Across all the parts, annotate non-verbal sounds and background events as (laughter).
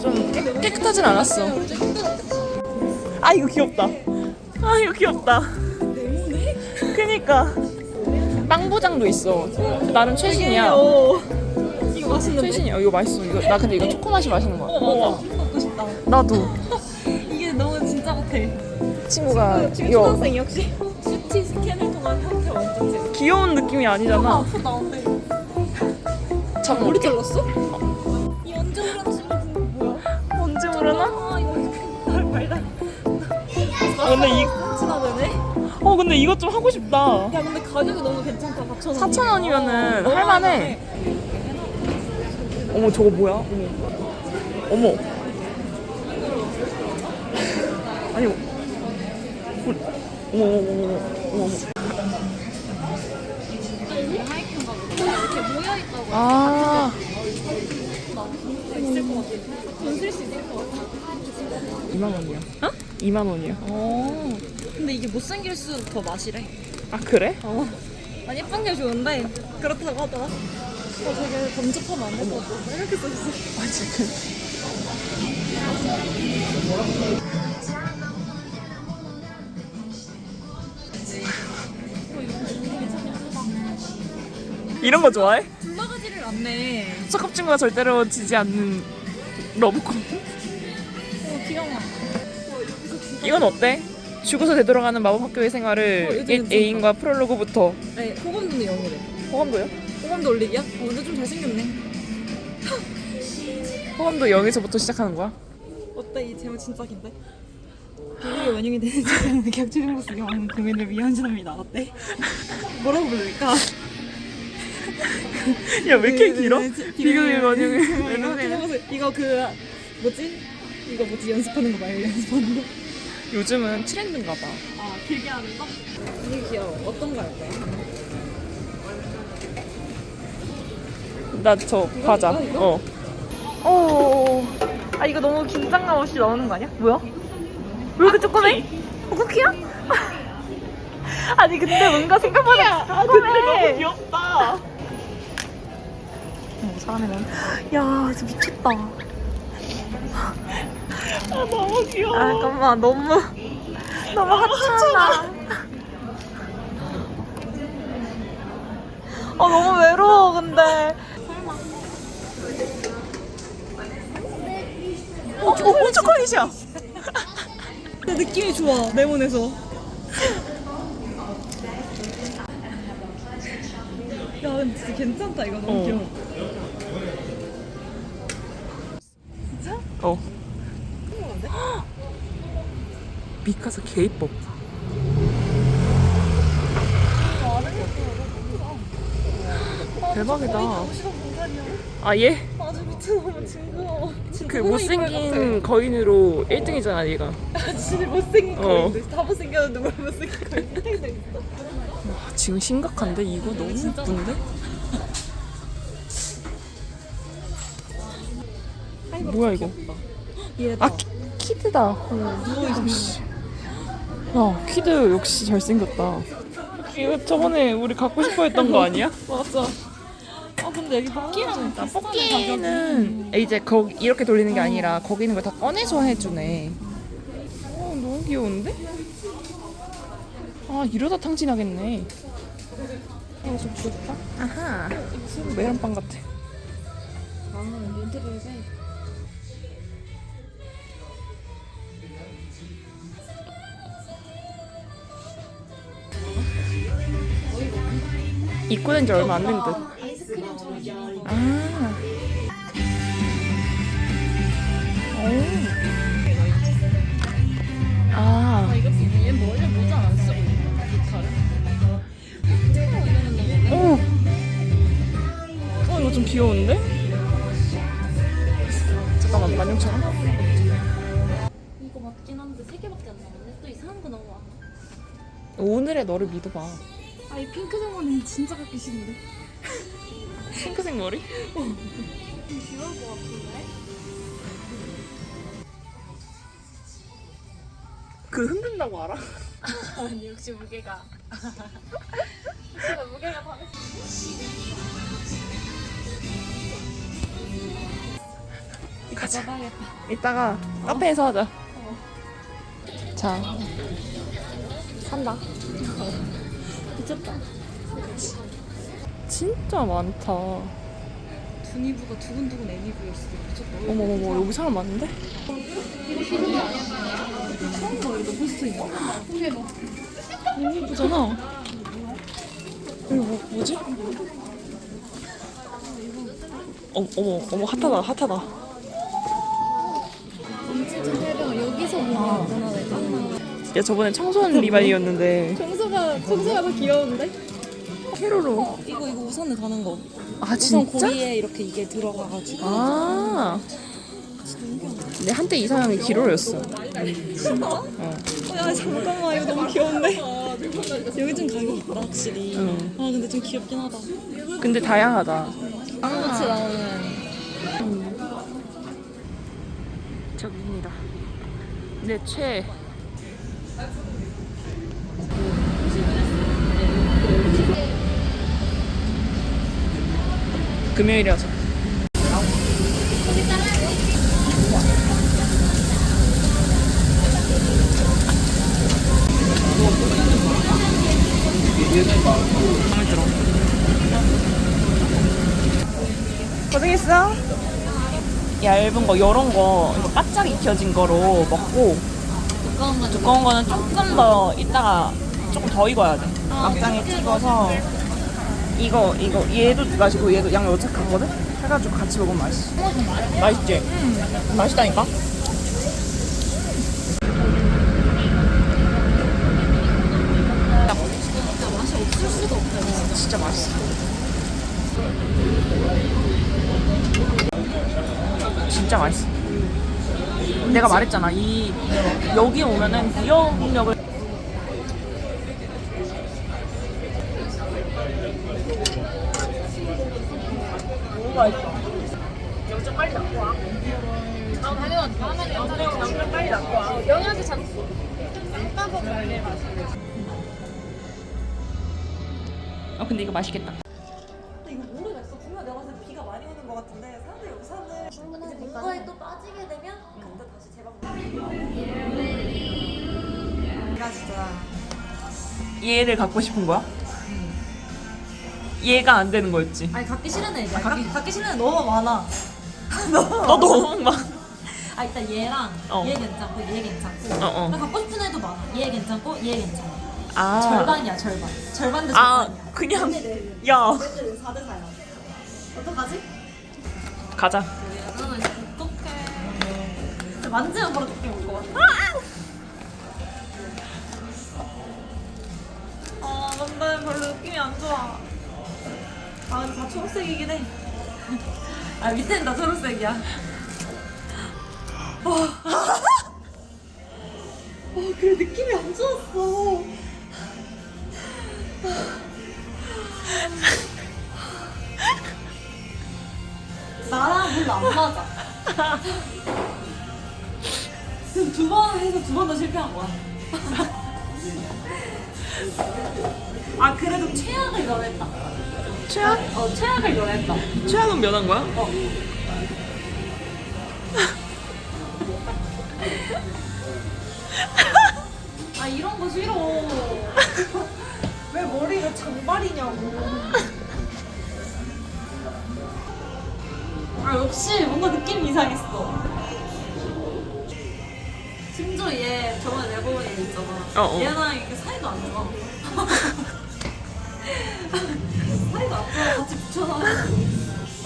좀 깨, 깨끗하진 않았어. 아 이거 귀엽다. 아 이거 귀엽다. 그니까 빵보장도 있어. 나름 최신이야. 어. 이거 맛있는데? 최신이야. 이거 맛있어. 이거 나 근데 이거 초코 맛이 맛있는 거야. 어, 맞아. 먹고 싶다. 나도 이게 너무 진짜 같아. 친구가 지금 이거 초등학생 역시 슈티 스캔을 통한 형태 완전 제. 귀여운 느낌이 아니잖아. 앞으로 나온대. 참 머리 잘랐어? 아, 근데 이, 지나가네. 어 근데 이것 좀 하고 싶다. 야 근데 가격이 너무 괜찮다. 4천 원. 4천 원이면은 할만해. 어머 저거 뭐야? 어머. 어머. 아니. 어- 어머 어머 어머 어머. 어머. 이렇게 모여 있다고 아. 있을 것 같아. 돈쓸 수 있을 것 같아. 2만 원이야. 어? 2만 원이야. 어. 근데 이게 못생길수록 더 맛이래. 아 그래? 어. 아니 예쁜 게 좋은데 그렇다고 하더라. 어 되게 범접하면 안 될 것 같아. 이렇게 써있어. 아 지금. 이런 거 좋아해? 굴러가지를 않네. 소꿉친구가 절대로 지지 않는 러브콘. 이건 어때? 죽어서 되돌아가는 마법 학교의 어, 생활을 이거 괜찮다. 애인과 프롤로그부터 네, 호감도는 0이래. 호감도요? 호감도 올리기야? 어, 근데 좀 잘생겼네. (laughs) 호감도 0에서부터 시작하는 거야? 어때? 이 제목 진짜 긴데? 비밀의 원흉이 되는 지금 (laughs) 격투를 모습이 많은 국민을 미연진합니다. 어때? (laughs) 뭐라고 부를까? 야 왜 이렇게 길어? 네, 비교의 이거 원흉을 모습 이거 그 뭐지? 이거 뭐지 연습하는 거 말고 연습하는 거? 요즘은 트렌드인가 봐 아 길게 하는 거? 이게 귀여워. 어떤 거 할까요? 나 저 과자 이거? 이거? 어. 어. 아 이거 너무 긴장감 없이 나오는 거 아니야? 뭐야? 왜 이렇게 조그매? 어, 쿠키야? (laughs) 아니 근데 뭔가 생각보다 조그매. 근데 너무 귀엽다. 어, 사람이는 야 진짜 미쳤다. 아 너무 귀여워. 아 잠깐만 너무 너무 하찮아. 어 너무 외로워 근데. 어, 어, 어, 초콜릿이야. 근데 느낌이 좋아. 레몬에서. 야 근데 진짜 괜찮다 이거 너무 어. 귀여워. 어. 미카사 개 이뻐. 대박이다. 아 얘? 아주 미쳐너무 징그러워. 그 못생긴 거인으로 1등이잖아 얘가. 아 진짜 못생긴 어. 거인데 다 못생겼는데 뭘 못생긴 거인 1등도 있어. 아, 지금 심각한데 이거 너무 예쁜데? 뭐야 이거? 얘다. 아 키, 키드다. 야 키드 역시 잘생겼다. 이거 저번에 우리 갖고 싶어했던 거 아니야? (laughs) 맞아. 아 근데 여기 뽑기랑 아, 뽑기는 이제 거기 이렇게 돌리는 게 아니라 거기 있는 걸 다 꺼내서 해주네. 어 너무 귀여운데? 아 이러다 탕진하겠네. 어좀 귀엽다. 아하. 메론빵 같아. 아 인테리어에 입고 된 지 얼마 안 된 듯. 아. 오. 아. 이거 얘 머리 모자 안 쓰고 있는 기타를. 오. 어 이거 좀 귀여운데? 잠깐만 16,000원? 이거 맞긴 한데 세 개밖에 안 남았네. 또 이상한 거 너무 많아. 오늘의 너를 믿어봐. 아 이 핑크 정원은 진짜 갖기 싫은데. 핑크색 머리? 귀여울 것 같은데. 그 흔든다고 알아? 아니 역시 무게가. 제가 무게가 다르. 가자. 가봐야겠다. 이따가 카페에서 하자. 자, 산다. 미쳤다. 진짜 많다. 두니부가 두근두근 애니부였어. 미쳤다. 어머머머 여기 사람 많은데? 처음 봐. 이거 포스터 있나? 너무 예쁘잖아. 이거 뭐, 뭐지? 어, 어머 어머 핫하다 핫하다. 여기서 아. 보는 거구나. 야 저번에 청소하는 리바이였는데 청소가 더 귀여운데? 캐로로. 이거 이거 우산에 다는 거. 아 우산 진짜? 고리에 이렇게 이게 들어가가지고. 아. 내 한때 이상형이 기로였어. 어, 야 잠깐만 이거 너무 귀여운데? 여기 좀 가격 있다 확실히. 응. 아 근데 좀 귀엽긴 하다. 근데 다양하다. 같이 나오는. 저기입니다. 내 최. 금요일이어서. 마음에 들어. 고생했어. 얇은 거, 요런 거, 이거 바짝 익혀진 거로 먹고, 두꺼운 거 두꺼운 거는 조금 더 이따가 조금 더 익어야 돼. 막장에 찍어서 이거 이거 얘도 맛있고 얘도 양 여착하거든. 해가지고 같이 먹으면 맛있어. 맛있지? 응. 맛있다니까. 진짜 맛있어. 진짜 맛있어. 내가 말했잖아. 이 여기 오면은 기억력을 아, 빨리 와. 영양제 아 근데 이거 맛있겠다. 근데 이거 모르겠어. 분명 내가 봤을 때 비가 많이 오는 것 같은데 사람들이 우산을 이제 뭔가에 또 빠지게 되면 그때 다시 재방. 내가 진짜 얘를 갖고 싶은 거야? 얘가 안 되는 거였지. 아니 갖기 싫은 애 이제 갖기, 갖기 싫은 애 너무 많아. (laughs) 너무 너 너무 막. 아 일단 얘랑 어. 얘 괜찮고 얘 괜찮고 어, 어. 나 갖고 싶은 애도 많아. 얘 괜찮고 얘 괜찮아. 아. 절반이야 절반. 절반 대 아 절반이야. 그냥 네, 네. 야 4대 4야. 어떡하지? 가자. 어떡해. 만지면 바로 느낌 올것 같아. 아, 근데 별로 느낌이 안 좋아. 아, 근데 다 초록색이긴 해. 아, 밑에는 다 초록색이야. 어. 어, 그래, 느낌이 안 좋았어. 나랑 별로 안 맞아. 지금 두 번 해서 두 번 더 실패한 거야. 아 그래도 최악을 면했다. 최악? 어 최악을 면했다. 최악은 면한 거야? 어. 싫어. (laughs) 왜 머리가 장발이냐고. 아 역시 뭔가 느낌이 이상했어. 심지어 얘 저번에 내가 본애 있잖아. 어, 어. 얘랑 이렇게 사이도 안 좋아. (laughs) 사이도 안 좋아. 같이 붙여놔가지고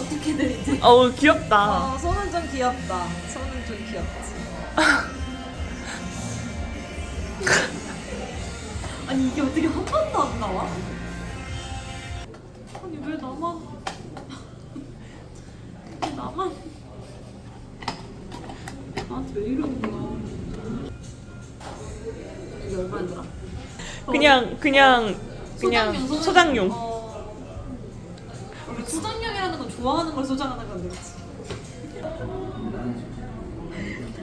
어떻게든 이제. 어우 귀엽다. 어, 손은 좀 귀엽다. 손은 좀 귀엽지. 이게 어떻게 한 번도 안 나와? 아니 왜 나만 왜 나만 나한테 왜 이러는 거야? 이게 얼마더라? 그냥 그냥 그냥 소장용, 소장용. 어, 우리 소장용이라는 건 좋아하는 걸 소장하는 건데 그치?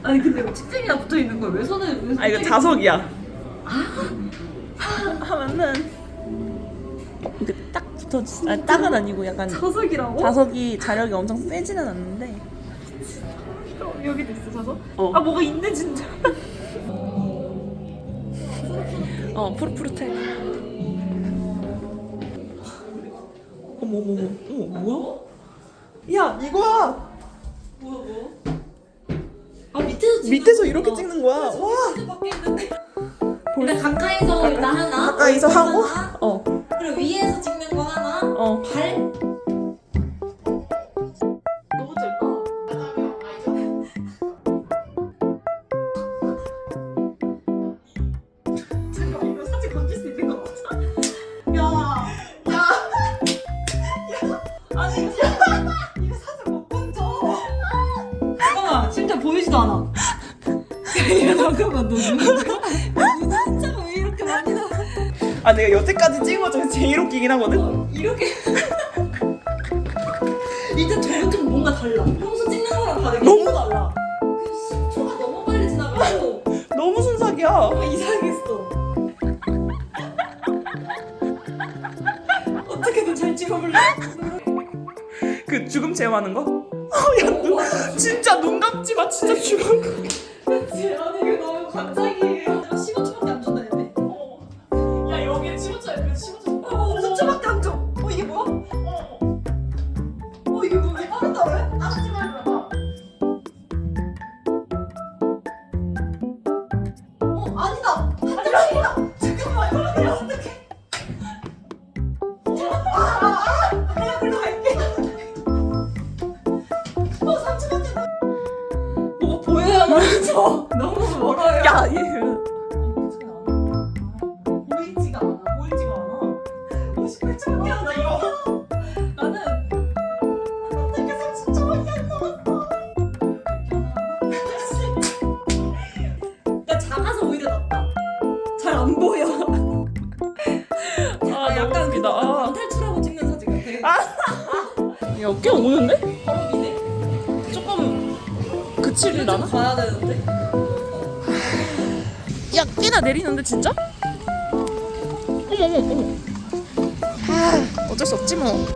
아니 근데 왜 책쟁이가 붙어 있는 거야? 왜 손에 왜 아 이거 자석이야. 하면은 이게 딱 붙어. 아 딱은 아니고 약간 자석이라고? 자석이 자력이 엄청 세지는 않는데 여기도 있어 저거? 어. 아 뭐가 있네 진짜. (laughs) 어 푸릇푸릇해 어머 어머 어머 어머 뭐야? 야 이거야 뭐야 뭐? 아 밑에서 찍는 밑에서 이렇게 거구나. 찍는 거야 와 밖에 있는데. 근데 가까이서 나 하나 가까이서 하고 하나, 어 그리고 위에서 찍는 거 하나 어. 발 너무 짧다. 잠깐만 이거 사진 건질 수 있는 거 맞아? 야, 야, 야, 아니 이거 이거 사진 못 건져. 잠깐만 진짜 보이지도 않아. 야 잠깐만 너 나? 아 내가 여태까지 찍은 것 중에 제일 웃기긴 하거든 이렇게 (laughs) 일단 저건 좀 뭔가 달라. 평소 찍는 거랑 다르게 너무 달라. 그 10초가 너무 빨리 지나가고 (laughs) 너무 순삭이야 뭔가 이상했어. (laughs) 어떻게든 잘 찍어볼래? 그 죽음 체험하는 거? 야 눈, 진짜 눈 감지 마 진짜 죽음 그치? 아니 이게 너무 갑자기 보여야 말이죠. 너무 멀어요. 야 얘. 보이지가 않아. 보이지가 않아. 58초밖에 안 나, 이거. 나는 어떻게 30초밖에 안 남았어. 야, 작아서 오히려 낫다. 잘 안 보여. 아 약간 너무 웃기다 그거 아. 탈출하고 찍는 사진 같아. 야 꽤 오는데? 바로. 조금 그칠려나? 가야 되는데. 야 꽤나 내리는데 진짜? 어머 어머 어머 아 어쩔 수 없지 뭐